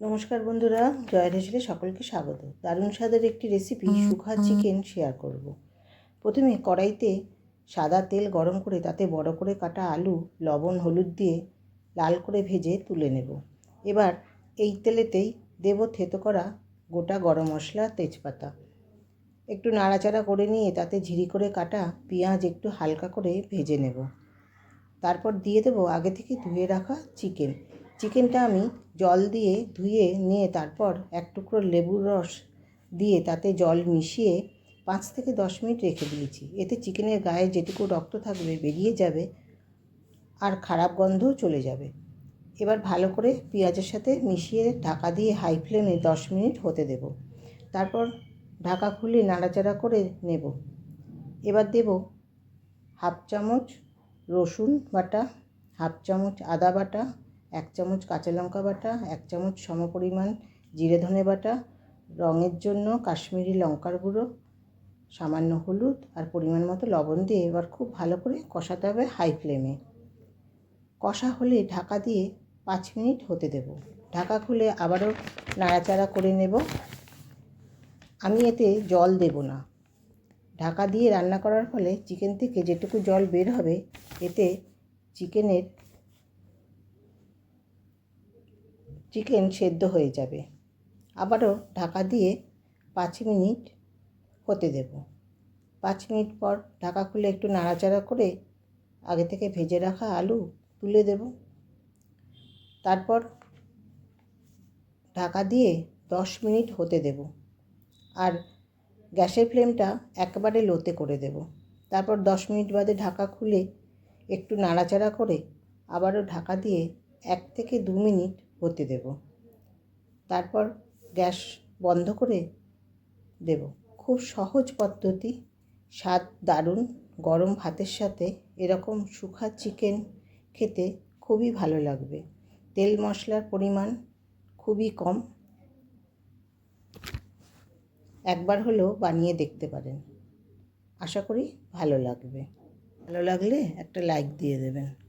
নমস্কার বন্ধুরা জয় হেসেলে সকলকে স্বাগত। দারুণ স্বাদের একটি রেসিপি শুখা চিকেন শেয়ার করব। প্রথমে কড়াইতে সাদা তেল গরম করে তাতে বড় করে কাটা আলু লবণ হলুদ দিয়ে লাল করে ভেজে তুলে নেব। এবার এই তেলেতেই দেব থেতো করা গোটা গরম মশলা তেজপাতা। একটু নাড়াচাড়া করে নিয়ে তাতে ঝিরি করে কাটা পেঁয়াজ একটু হালকা করে ভেজে নেব। তারপর দিয়ে দেবো আগে থেকে ধুয়ে রাখা চিকেন চিকেনটা আমি জল দিয়ে ধুয়ে নিয়ে তারপর এক টুকরো লেবুর রস দিয়ে তাতে জল মিশিয়ে পাঁচ থেকে দশ মিনিট রেখে দিয়েছি। এতে চিকেনের গায়ে যেটুকু রক্ত থাকবে বেরিয়ে যাবে আর খারাপ গন্ধও চলে যাবে। এবার ভালো করে পেঁয়াজের সাথে মিশিয়ে ঢাকা দিয়ে হাই ফ্লেমে দশ মিনিট হতে দেব। তারপর ঢাকা খুলে নাড়াচাড়া করে নেব। এবার দেব হাফ চামচ রসুন বাটা, হাফ চামচ আদা বাটা এক চামচ কাঁচা লঙ্কা বাটা, এক চামচ সমপরিমাণ জিরে ধনে বাটা, রঙের জন্য কাশ্মীরি লঙ্কার গুঁড়ো, সামান্য হলুদ আর পরিমাণ মতো লবণ দিয়ে এবার খুব ভালো করে কষাতে হবে হাই ফ্লেমে। কষা হলে ঢাকা দিয়ে পাঁচ মিনিট হতে দেব। ঢাকা খুলে আবারও নাড়াচাড়া করে নেব। আমি এতে জল দেব না। ঢাকা দিয়ে রান্না করার ফলে চিকেন থেকে যেটুকু জল বের হবে, এতে চিকেনের চিকেন সেদ্ধ হয়ে যাবে। আবারও ঢাকা দিয়ে পাঁচ মিনিট হতে দেব। পাঁচ মিনিট পর ঢাকা খুলে একটু নাড়াচাড়া করে আগে থেকে ভেজে রাখা আলু তুলে দেব। তারপর ঢাকা দিয়ে দশ মিনিট হতে দেব। আর গ্যাসের ফ্লেমটা একেবারে লোতে করে দেব। তারপর দশ মিনিট বাদে ঢাকা খুলে একটু নাড়াচাড়া করে আবারও ঢাকা দিয়ে এক থেকে দু মিনিট হতে দেব। তারপর গ্যাস বন্ধ করে দেব। খুব সহজ পদ্ধতি। স্বাদ দারুণ, গরম ভাতের সাথে এরকম শুখা চিকেন খেতে খুবই ভালো লাগবে। তেল মশলার পরিমাণ খুবই কম। একবার হলেও বানিয়ে দেখতে পারেন। আশা করি ভালো লাগবে। ভালো লাগলে একটা লাইক দিয়ে দেবেন।